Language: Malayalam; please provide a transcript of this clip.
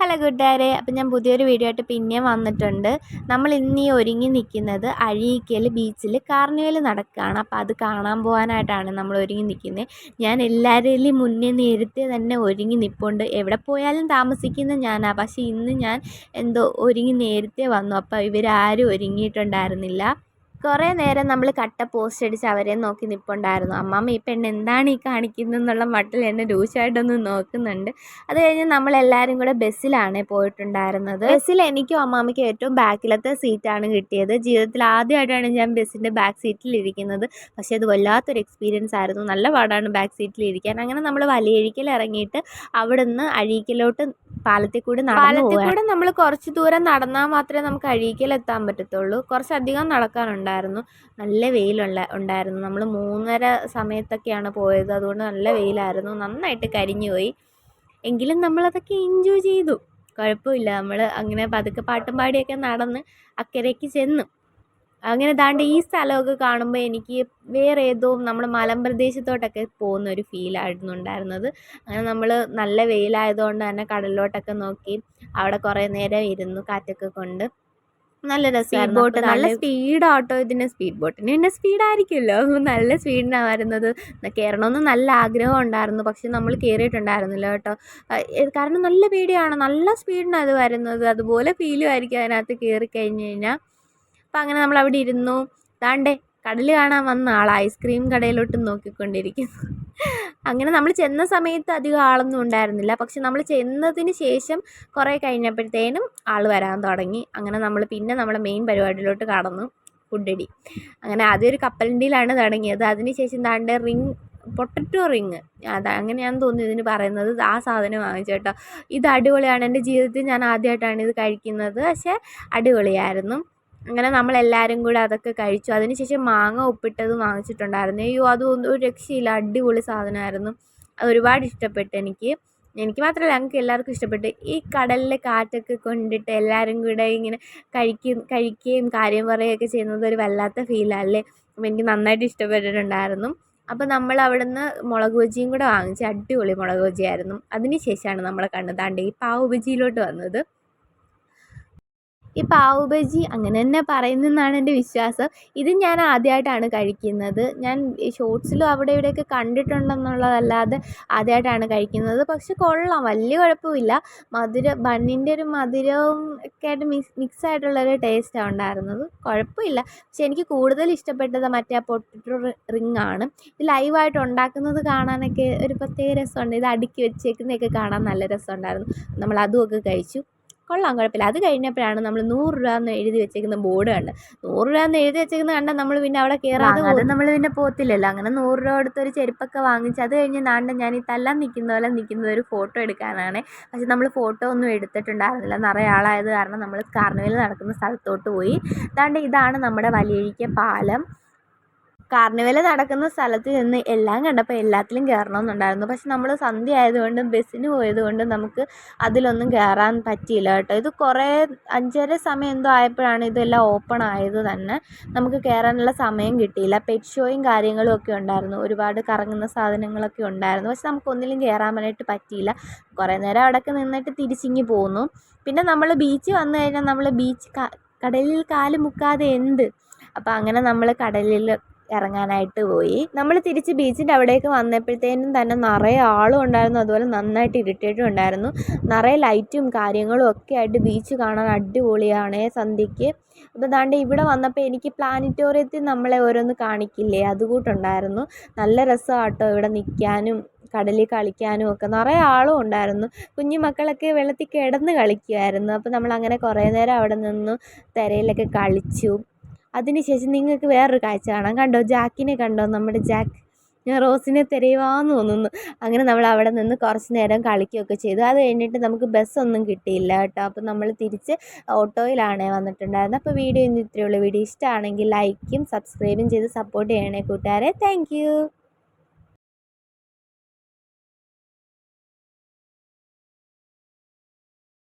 ഹലോ ഗുഡ് കൂട്ടുകാരെ. അപ്പം ഞാൻ പുതിയൊരു വീഡിയോ ആയിട്ട് പിന്നെയും വന്നിട്ടുണ്ട്. നമ്മൾ ഇന്ന് ഈ ഒരുങ്ങി നിൽക്കുന്നത് അഴീക്കൽ ബീച്ചിൽ കാർണിവൽ നടക്കുകയാണ്. അപ്പോൾ അത് കാണാൻ പോകാനായിട്ടാണ് നമ്മൾ ഒരുങ്ങി നിൽക്കുന്നത്. ഞാൻ എല്ലാവരെയും മുന്നേ നേരത്തെ തന്നെ ഒരുങ്ങി നിൽപ്പുണ്ട് എവിടെ പോയാലും താമസിക്കുന്ന ഞാനാണ് പക്ഷേ ഇന്ന് ഞാൻ എന്തോ ഒരുങ്ങി നേരത്തെ വന്നു. അപ്പോൾ ഇവരാരും ഒരുങ്ങിയിട്ടുണ്ടായിരുന്നില്ല. കുറേ നേരം നമ്മൾ കട്ട പോസ്റ്റ് അടിച്ച് അവരെ നോക്കി നിൽപ്പുണ്ടായിരുന്നു അമ്മാമ്മ ഈ പെണ്ണ് എന്താണ് ഈ കാണിക്കുന്നത് എന്നുള്ള മട്ടിൽ എന്നെ രൂക്ഷമായിട്ടൊന്ന് നോക്കുന്നുണ്ട്. അത് കഴിഞ്ഞ് നമ്മളെല്ലാവരും കൂടെ ബസ്സിലാണ് പോയിട്ടുണ്ടായിരുന്നത്. ബസ്സിൽ എനിക്കും അമ്മാമ്മയ്ക്കും ഏറ്റവും ബാക്കിലത്തെ സീറ്റാണ് കിട്ടിയത്. ജീവിതത്തിൽ ആദ്യമായിട്ടാണ് ഞാൻ ബസ്സിന്റെ ബാക്ക് സീറ്റിൽ ഇരിക്കുന്നത്. പക്ഷേ അത് വല്ലാത്തൊരു എക്സ്പീരിയൻസ് ആയിരുന്നു. നല്ല പാടാണ് ബാക്ക് സീറ്റിൽ ഇരിക്കാൻ. അങ്ങനെ നമ്മൾ വലിയഴിക്കൽ ഇറങ്ങിയിട്ട് അവിടുന്ന് അഴീക്കലോട്ട് പാലത്തിൽ കൂടി പാലത്തിൽ കൂടെ നമ്മൾ കുറച്ച് ദൂരം നടന്നാൽ മാത്രമേ നമുക്ക് അഴീക്കൽ എത്താൻ പറ്റത്തുള്ളൂ കുറച്ചധികം നടക്കാനുണ്ടായിരുന്നു. നല്ല വെയിലുള്ള ഉണ്ടായിരുന്നു. നമ്മൾ മൂന്നര സമയത്തൊക്കെയാണ് പോയത്. അതുകൊണ്ട് നല്ല വെയിലായിരുന്നു. നന്നായിട്ട് കരിഞ്ഞു പോയി എങ്കിലും നമ്മളതൊക്കെ എൻജോയ് ചെയ്തു. കുഴപ്പമില്ല. നമ്മൾ അങ്ങനെ പതുക്കെ പാട്ടും പാടിയൊക്കെ നടന്ന് അക്കരയ്ക്ക് ചെന്നു. അങ്ങനെ ദാണ്ട് ഈ സ്ഥലമൊക്കെ കാണുമ്പോൾ എനിക്ക് വേറെ ഏതോ നമ്മൾ മലമ്പ്രദേശത്തോട്ടൊക്കെ പോകുന്ന ഒരു ഫീലായിരുന്നു ഉണ്ടായിരുന്നത്. അങ്ങനെ നമ്മൾ നല്ല വെയിലായതുകൊണ്ട് തന്നെ കടലിലോട്ടൊക്കെ നോക്കി അവിടെ കുറേ നേരം ഇരുന്നു കാറ്റൊക്കെ കൊണ്ട്. നല്ല രസമായിരുന്നു. ബോട്ട് നല്ല സ്പീഡ് ഓട്ടോ ഇതിന് സ്പീഡ് ബോട്ടിന് പിന്നെ സ്പീഡായിരിക്കുമല്ലോ നല്ല സ്പീഡിനാണ് വരുന്നത് കയറണമെന്ന് നല്ല ആഗ്രഹം ഉണ്ടായിരുന്നു. പക്ഷെ നമ്മൾ കയറിയിട്ടുണ്ടായിരുന്നില്ല കേട്ടോ. കാരണം നല്ല പേടിയാണ്. നല്ല സ്പീഡിനാണ് അത് വരുന്നത്. അതുപോലെ ഫീലും ആയിരിക്കും അതിനകത്ത് കയറി കഴിഞ്ഞ് കഴിഞ്ഞാൽ അപ്പം അങ്ങനെ നമ്മൾ അവിടെ ഇരുന്നു. ദാണ്ടേ കടൽ കാണാൻ വന്ന ആൾ ഐസ്ക്രീം കടയിലോട്ട് നോക്കിക്കൊണ്ടിരിക്കുന്നു. അങ്ങനെ നമ്മൾ ചെന്ന സമയത്ത് അധികം ആളൊന്നും ഉണ്ടായിരുന്നില്ല. പക്ഷെ നമ്മൾ ചെന്നതിന് ശേഷം കുറേ കഴിഞ്ഞപ്പോഴത്തേനും ആൾ വരാൻ തുടങ്ങി. അങ്ങനെ നമ്മൾ പിന്നെ നമ്മുടെ മെയിൻ പരിപാടിയിലോട്ട് കടന്നു. ഫുഡടി അങ്ങനെ ആദ്യം ഒരു കപ്പലിന്റെയിലാണ് തുടങ്ങിയത്. അതിനുശേഷം താണ്ട് റിങ് പൊട്ടറ്റോ റിങ്. അത് അങ്ങനെയാണെന്ന് തോന്നി ഇതിന് പറയുന്നത്. ആ സാധനം വാങ്ങിച്ചു കേട്ടോ. ഇത് അടിപൊളിയാണ്. എന്റെ ജീവിതത്തിൽ ഞാൻ ആദ്യമായിട്ടാണ് ഇത് കഴിക്കുന്നത്. പക്ഷേ അടിപൊളിയായിരുന്നു. അങ്ങനെ നമ്മളെല്ലാവരും കൂടെ അതൊക്കെ കഴിച്ചു. അതിന് ശേഷം മാങ്ങ ഉപ്പിട്ടത് വാങ്ങിച്ചിട്ടുണ്ടായിരുന്നു. അയ്യോ അതൊന്നും ഒരു രക്ഷയില്ല. അടിപൊളി സാധനമായിരുന്നു. അത് ഒരുപാട് ഇഷ്ടപ്പെട്ടു എനിക്ക്. എനിക്ക് മാത്രമല്ല ഞങ്ങൾക്ക് എല്ലാവർക്കും ഇഷ്ടപ്പെട്ടു. ഈ കടലിലെ കാറ്റൊക്കെ കൊണ്ടിട്ട് എല്ലാവരും കൂടെ ഇങ്ങനെ കഴിക്കും കഴിക്കുകയും കാര്യം പറയുകയൊക്കെ ചെയ്യുന്നത് ഒരു വല്ലാത്ത ഫീലല്ലേ അപ്പം എനിക്ക് നന്നായിട്ട് ഇഷ്ടപ്പെട്ടിട്ടുണ്ടായിരുന്നു. അപ്പോൾ നമ്മൾ അവിടെ നിന്ന് മുളക് ബജിയും കൂടെ വാങ്ങിച്ച് അടിപൊളി മുളക് ബജിയായിരുന്നു. അതിന് ശേഷമാണ് നമ്മളെ കണ്ടതാണ്ട് ഈ പാവ് ബജിയിലോട്ട് വന്നത്. ഈ പാവ് ബജി അങ്ങനെ തന്നെ പറയുന്നെന്നാണ് എന്റെ വിശ്വാസം. ഇത് ഞാൻ ആദ്യമായിട്ടാണ് കഴിക്കുന്നത്. ഞാൻ ഷോർട്സിലും അവിടെ ഇവിടെയൊക്കെ കണ്ടിട്ടുണ്ടെന്നുള്ളതല്ലാതെ ആദ്യമായിട്ടാണ് കഴിക്കുന്നത്. പക്ഷെ കൊള്ളാം വലിയ കുഴപ്പമില്ല. മധുര ബണ്ണിന്റെ ഒരു മധുരവും ഒക്കെ ആയിട്ട് മിക്സ് മിക്സ് ആയിട്ടുള്ളൊരു ടേസ്റ്റാണ് ഉണ്ടായിരുന്നത്. കുഴപ്പമില്ല. പക്ഷെ എനിക്ക് കൂടുതൽ ഇഷ്ടപ്പെട്ടത് മറ്റേ ആ റിങ് ആണ്. ഇത് ലൈവായിട്ട് ഉണ്ടാക്കുന്നത് കാണാനൊക്കെ ഒരു പ്രത്യേക രസമുണ്ട്. ഇത് അടുക്കി വെച്ചേക്കുന്നതൊക്കെ കാണാൻ നല്ല രസമുണ്ടായിരുന്നു. നമ്മൾ അതുമൊക്കെ കഴിച്ചു. കൊള്ളാം കുഴപ്പമില്ല. അത് കഴിഞ്ഞപ്പോഴാണ് നമ്മൾ നൂറ് രൂപ എന്ന് എഴുതി വെച്ചേക്കുന്ന ബോർഡ് കണ്ട്. നൂറ് രൂപ എന്ന് എഴുതി വെച്ചേക്കുന്നത് കണ്ടാൽ നമ്മൾ പിന്നെ അവിടെ കയറാതെ അത് നമ്മൾ പിന്നെ പോത്തില്ലല്ലോ. അങ്ങനെ നൂറ് രൂപ കൊടുത്തൊരു ചെരുപ്പൊക്കെ വാങ്ങിച്ച് അത് കഴിഞ്ഞ് നാണ്ട ഞാൻ ഈ തല്ലാൻ നിൽക്കുന്ന പോലെ നിൽക്കുന്ന ഒരു ഫോട്ടോ എടുക്കാനാണ്. പക്ഷെ നമ്മൾ ഫോട്ടോ ഒന്നും എടുത്തിട്ടുണ്ടായിരുന്നില്ല. നിറയെ ആളായത് കാരണം നമ്മൾ കാർണിവൽ നടക്കുന്ന സ്ഥലത്തോട്ട് പോയി. അതാണ്ട് ഇതാണ് നമ്മുടെ വലിയഴിക്ക പാലം. കാർണിവൽ നടക്കുന്ന സ്ഥലത്ത് ചെന്ന് എല്ലാം കണ്ടപ്പോൾ എല്ലാത്തിലും കയറണമെന്നുണ്ടായിരുന്നു. പക്ഷെ നമ്മൾ സന്ധ്യ ആയതുകൊണ്ടും ബസ്സിന് പോയതുകൊണ്ടും നമുക്ക് അതിലൊന്നും കയറാൻ പറ്റിയില്ല കേട്ടോ. ഇത് കുറേ അഞ്ചര സമയം എന്തോ ആയപ്പോഴാണ് ഇതെല്ലാം ഓപ്പൺ ആയത് തന്നെ. നമുക്ക് കയറാനുള്ള സമയം കിട്ടിയില്ല. പെറ്റ് ഷോയും കാര്യങ്ങളും ഒക്കെ ഉണ്ടായിരുന്നു. ഒരുപാട് കറങ്ങുന്ന സാധനങ്ങളൊക്കെ ഉണ്ടായിരുന്നു. പക്ഷെ നമുക്കൊന്നിലും കയറാൻ വേണ്ടിയിട്ട് പറ്റിയില്ല. കുറേ നേരം അവിടെയൊക്കെ നിന്നിട്ട് തിരിച്ചിങ്ങി പോന്നു. പിന്നെ നമ്മൾ ബീച്ച് വന്നു കഴിഞ്ഞാൽ നമ്മൾ ബീച്ച് കടലിൽ കാൽ മുക്കാതെ എന്ത്? അപ്പോൾ അങ്ങനെ നമ്മൾ കടലിൽ ഇറങ്ങാനായിട്ട് പോയി. നമ്മൾ തിരിച്ച് ബീച്ചിന്റെ അവിടേക്ക് വന്നപ്പോഴത്തേനും തന്നെ നിറയെ ആളും ഉണ്ടായിരുന്നു. അതുപോലെ നന്നായിട്ട് ഇരുട്ടേറ്റും ഉണ്ടായിരുന്നു. നിറയെ ലൈറ്റും കാര്യങ്ങളും ഒക്കെ ആയിട്ട് ബീച്ച് കാണാൻ അടിപൊളിയാണ് സന്ധ്യയ്ക്ക്. അപ്പോൾ ദാണ്ട് ഇവിടെ വന്നപ്പോൾ എനിക്ക് പ്ലാനറ്റോറിയത്തിൽ നമ്മളെ ഓരോന്ന് കാണിക്കില്ലേ? അതുകൂട്ടുണ്ടായിരുന്നു. നല്ല രസമാട്ടോ ഇവിടെ നിൽക്കാനും കടലിൽ കളിക്കാനും ഒക്കെ. നിറയെ ആളും ഉണ്ടായിരുന്നു. കുഞ്ഞു മക്കളൊക്കെ വെള്ളത്തിൽ കിടന്ന് കളിക്കുമായിരുന്നു അപ്പോൾ നമ്മൾ അങ്ങനെ കുറേ നേരം അവിടെ നിന്നു തിരയിലൊക്കെ കളിച്ചു. അതിനുശേഷം നിങ്ങൾക്ക് വേറൊരു കാഴ്ച കാണാം. കണ്ടോ ജാക്കിനെ കണ്ടോ? നമ്മുടെ ജാക്ക് ഞാൻ റോസിനെ തിരയുവാന്ന് തോന്നുന്നു. അങ്ങനെ നമ്മൾ അവിടെ നിന്ന് കുറച്ച് നേരം കളിക്കുകയൊക്കെ ചെയ്തു. അത് കഴിഞ്ഞിട്ട് നമുക്ക് ബസ്സൊന്നും കിട്ടിയില്ല കേട്ടോ. അപ്പോൾ നമ്മൾ തിരിച്ച് ഓട്ടോയിലാണ് വന്നിട്ടുണ്ടായിരുന്നത്. അപ്പോൾ വീഡിയോ ഇന്ന് ഇത്രയേ ഉള്ളൂ. വീഡിയോ ഇഷ്ടമാണെങ്കിൽ ലൈക്കും സബ്സ്ക്രൈബും ചെയ്ത് സപ്പോർട്ട് ചെയ്യണേ കൂട്ടുകാരെ. താങ്ക്